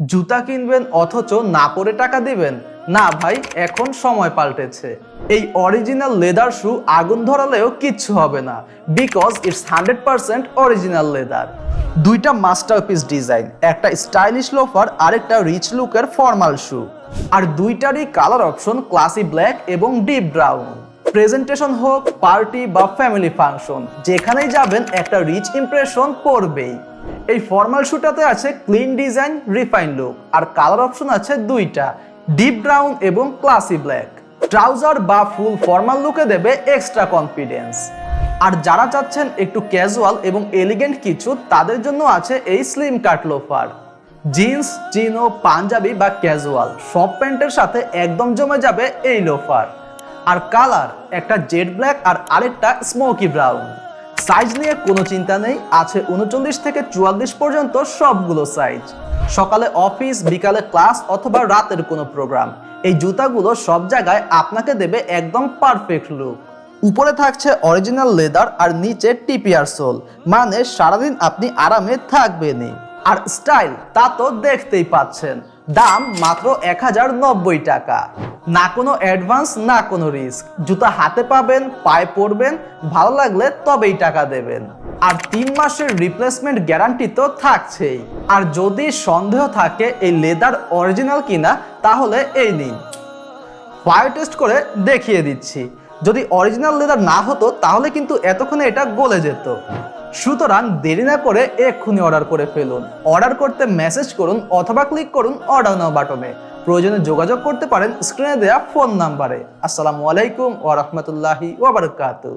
জুতা কিনবেন অথচ না পরে টাকা দিবেন? না ভাই, এখন সময় পাল্টেছে। এই অরিজিনাল লেদার শু আগুন ধরালেও কিচ্ছু হবে না because it's hundred percent original leather দুইটা মাস্টারপিস ডিজাইন একটা স্টাইলিশ লোফার আরেকটা রিচ লুকের ফর্মাল শু আর দুইটারই কালার অপশন ক্লাসি ব্ল্যাক এবং ডিপ ব্রাউন প্রেজেন্টেশন হোক পার্টি বা ফ্যামিলি ফাংশন যেখানেই যাবেন একটা রিচ ইমপ্রেশন পড়বেই। এই ফর্মাল শুটাতে আছে ক্লিন ডিজাইন রিফাইন লুক আর কালার অপশন আছে দুইটা ডিপ ব্রাউন এবং ক্লাসি ব্ল্যাক ট্রাউজার বা ফুল ফর্মাল লুকে দেবে এক্সট্রা কনফিডেন্স আর যারা চাচ্ছেন একটু ক্যাজুয়াল এবং এলিগেন্ট কিছু, তাদের জন্য আছে এই স্লিম কাট লোফার জিন্স চিনো পাঞ্জাবি বা ক্যাজুয়াল সব প্যান্টের সাথে একদম জমে যাবে এই লোফার আর কালার একটা জেড ব্ল্যাক আর আরেকটা স্মোকি ব্রাউন সাইজ নিয়ে কোনো চিন্তা নেই, আছে উনচল্লিশ থেকে চুয়াল্লিশ পর্যন্ত সবগুলো সাইজ। সকালে অফিস, বিকালে ক্লাস অথবা রাতের কোনো প্রোগ্রাম। এই জুতাগুলো সব জায়গায় আপনাকে দেবে একদম পারফেক্ট লুক। উপরে থাকছে অরিজিনাল লেদার আর নিচে টিপিআর সোল। মানে সারাদিন আপনি আরামে থাকবেনই। আর স্টাইল তা তো দেখতেই পাচ্ছেন। দাম মাত্র এক হাজার নব্বই টাকা। না কোনো অ্যাডভান্স, না কোনো রিস্ক। জুতা হাতে পাবেন, পায়ে পরবেন, ভালো লাগলে তবেই টাকা দেবেন। আর তিন মাসের রিপ্লেসমেন্ট গ্যারান্টি তো থাকছেই। আর যদি সন্দেহ থাকে এই লেদার অরিজিনাল কিনা, তাহলে এই নিন। ফায়ার টেস্ট করে দেখিয়ে দিচ্ছি। যদি অরিজিনাল লেদার না হতো, তাহলে কিন্তু এতক্ষণে এটা গলে যেত। সুতরাং দেরি না করে এক্ষুনি অর্ডার করে ফেলুন। অর্ডার করতে মেসেজ করুন অথবা ক্লিক করুন অর্ডার নাও বাটনে প্রয়োজনে যোগাযোগ করতে পারেন স্ক্রিনে দেওয়া ফোন নাম্বারে আসসালামু আলাইকুম ওয়া বারাকাতুহু।